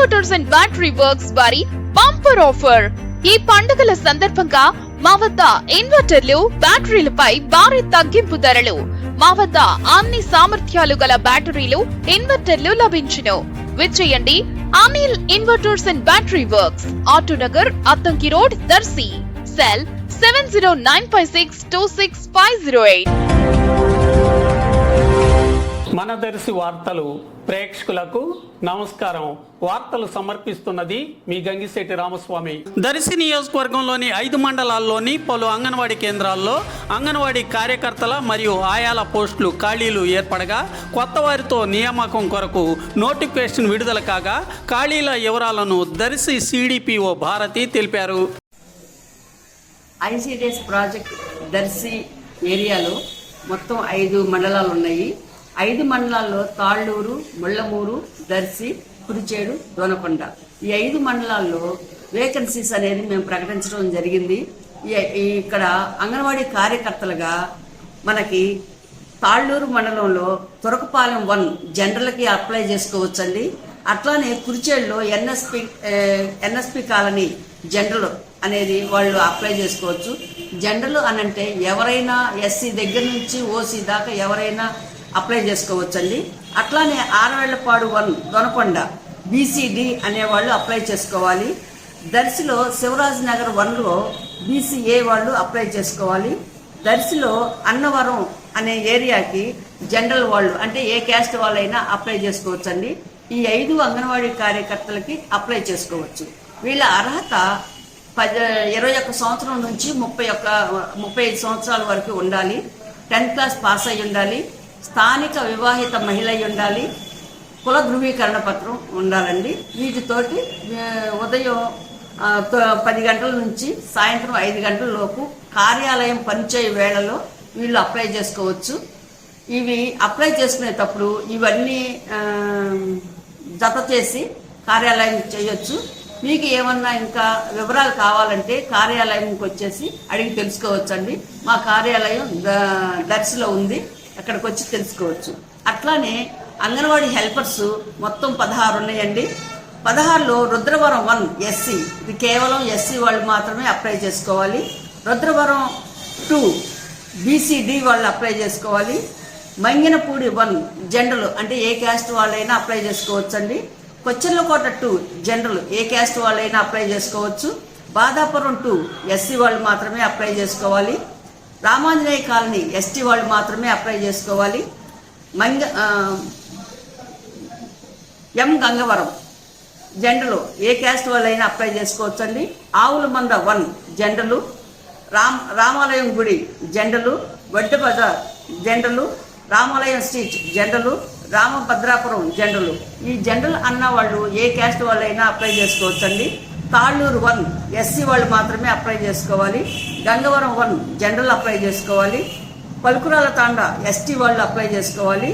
Motors and battery works వారి bumper offer ఈ పండుగల సందర్భంగా మా వద్ద ఇన్వర్టర్లు బ్యాటరీలపై భారీ తగ్గింపు ధరలు. మా వద్ద అన్ని సామర్థ్యాలు గల బ్యాటరీలు ఇన్వర్టర్లు లభించును. విచ్చేయండి Anil inverters and battery works Autonagar Addanki road Darsi. Cell seven zero nine five six two six five zero eight మన దర్శి వార్తలు ప్రేక్షకులకు నమస్కారం. వార్తలు సమర్పిస్తున్నది మీ గంగిశెట్టి రామస్వామి. దర్శి నియోజకవర్గంలోని ఐదు మండలాల్లోని పలు అంగన్వాడీ కేంద్రాల్లో అంగన్వాడీ కార్యకర్తల మరియు ఆయాల పోస్టులు ఖాళీలు ఏర్పడగా కొత్త వారితో నియామకం కొరకు నోటిఫికేషన్ విడుదల కాగా ఖాళీల వివరాలను దర్శి సిడిపిఓ భారతి తెలిపారు. ఐసిడిఎస్ ప్రాజెక్ట్ దర్శి ఏరియాలో మొత్తం ఐదు మండలాలు ఉన్నాయి ఐదు మండలాల్లో తాళ్ళూరు ముళ్ళమూరు దర్శి కురిచేడు దోనకొండ. ఈ ఐదు మండలాల్లో వేకెన్సీస్ అనేది మేము ప్రకటించడం జరిగింది. ఈ- ఇక్కడ అంగన్వాడీ కార్యకర్తలుగా మనకి తాళ్ళూరు మండలంలో తురకపాలెం వన్ జనరల్కి అప్లై చేసుకోవచ్చండి. అట్లానే కురిచేడులో ఎన్ఎస్పి ఎన్ఎస్పి కాలనీ జనరల్ అనేది వాళ్ళు అప్లై చేసుకోవచ్చు. జనరల్ అనంటే ఎవరైనా ఎస్సీ దగ్గర నుంచి ఓసీ దాకా ఎవరైనా అప్లై చేసుకోవచ్చండి. అట్లానే ఆరవేళ్ళపాడు వన్ దొనకొండ బీసీడి అనేవాళ్ళు అప్లై చేసుకోవాలి. దర్శిలో శివరాజ్ నగర్ వన్లో బీసీఏ వాళ్ళు అప్లై చేసుకోవాలి. దర్శిలో అన్నవరం అనే ఏరియాకి జనరల్ వాళ్ళు అంటే ఏ క్యాస్ట్ వాళ్ళైనా అప్లై చేసుకోవచ్చండి. ఈ ఐదు అంగన్వాడీ కార్యకర్తలకి అప్లై చేసుకోవచ్చు. వీళ్ళ అర్హత పద ఇరవై ఒక్క సంవత్సరం నుంచి ముప్పై ఒక్క ముప్పై ఐదు సంవత్సరాల వరకు ఉండాలి. టెన్త్ క్లాస్ పాస్ అయి ఉండాలి. స్థానిక వివాహిత మహిళ ఉండాలి కుల ధృవీకరణ పత్రం ఉండాలండి. వీటితోటి ఉదయం పది గంటల నుంచి సాయంత్రం ఐదు గంటల లోపు కార్యాలయం పనిచేయ వేళలో వీళ్ళు అప్లై చేసుకోవచ్చు. ఇవి అప్లై చేసుకునేటప్పుడు ఇవన్నీ జత చేసి కార్యాలయం చేయొచ్చు. మీకు ఏమన్నా ఇంకా వివరాలు కావాలంటే కార్యాలయంకి వచ్చేసి అడిగి తెలుసుకోవచ్చండి. మా కార్యాలయం ద- దర్శిలో ఉంది. అక్కడికి వచ్చి తెలుసుకోవచ్చు. అట్లానే అంగన్వాడీ హెల్పర్స్ మొత్తం పదహారు ఉన్నాయండి. పదహారులో రుద్రవరం వన్ ఎస్సీ. ఇది కేవలం ఎస్సీ వాళ్ళు మాత్రమే అప్లై చేసుకోవాలి. రుద్రవరం టూ బీసీడి వాళ్ళు అప్లై చేసుకోవాలి. మంగినపూడి వన్ జనరల్ అంటే ఏ క్యాస్ట్ వాళ్ళైనా అప్లై చేసుకోవచ్చండి. Kocherlakota two general A caste వాళ్ళైనా అప్లై చేసుకోవచ్చు. బాదాపురం టూ ఎస్సీ వాళ్ళు మాత్రమే అప్లై చేసుకోవాలి. రామాంజనేయ కాలనీ ఎస్టీ వాళ్ళు మాత్రమే అప్లై చేసుకోవాలి. మంగ ఎం గంగవరం జెండలు ఏ క్యాస్ట్ వాళ్ళైనా అప్లై చేసుకోవచ్చండి. ఆవుల మంద వన్ జెండలు. రామ్ రామాలయం గుడి జెండలు. వడ్డ బజార్ జెండలు. రామాలయం స్ట్రీట్ జెండలు. రామభద్రాపురం జెండలు. ఈ జెండలు అన్న వాళ్ళు ఏ క్యాస్ట్ వాళ్ళైనా అప్లై చేసుకోవచ్చండి. తాళ్ళూరు వన్ ఎస్సీ వాళ్ళు మాత్రమే అప్లై చేసుకోవాలి. గంగవరం వన్ జనరల్ అప్లై చేసుకోవాలి. పలుకురాల తాండా ఎస్టీ వాళ్ళు అప్లై చేసుకోవాలి.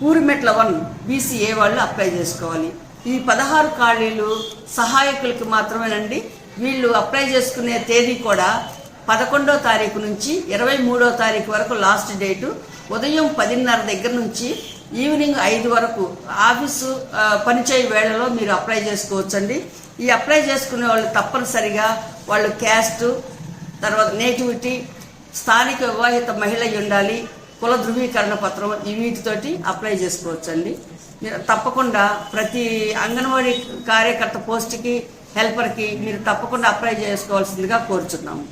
పూరిమెట్ల వన్ బీసీఏ వాళ్ళు అప్లై చేసుకోవాలి. ఈ పదహారు ఖాళీలు సహాయకులకి మాత్రమేనండి. వీళ్ళు అప్లై చేసుకునే తేదీ కూడా పదకొండో తారీఖు నుంచి ఇరవై మూడో తారీఖు వరకు లాస్ట్ డేటు. ఉదయం పదిన్నర దగ్గర నుంచి ఈవినింగ్ ఐదు వరకు ఆఫీసు పనిచేయ వేళలో మీరు అప్లై చేసుకోవచ్చండి. ఈ అప్లై చేసుకునే వాళ్ళు తప్పనిసరిగా వాళ్ళు క్యాస్ట్ తర్వాత నేటివిటీ స్థానిక వివాహిత మహిళ ఉండాలి కుల ధృవీకరణ పత్రం ఈ వీటితోటి అప్లై చేసుకోవచ్చండి. మీరు తప్పకుండా ప్రతి అంగన్వాడీ కార్యకర్త పోస్ట్కి హెల్పర్కి మీరు తప్పకుండా అప్లై చేసుకోవాల్సిందిగా కోరుచున్నాము.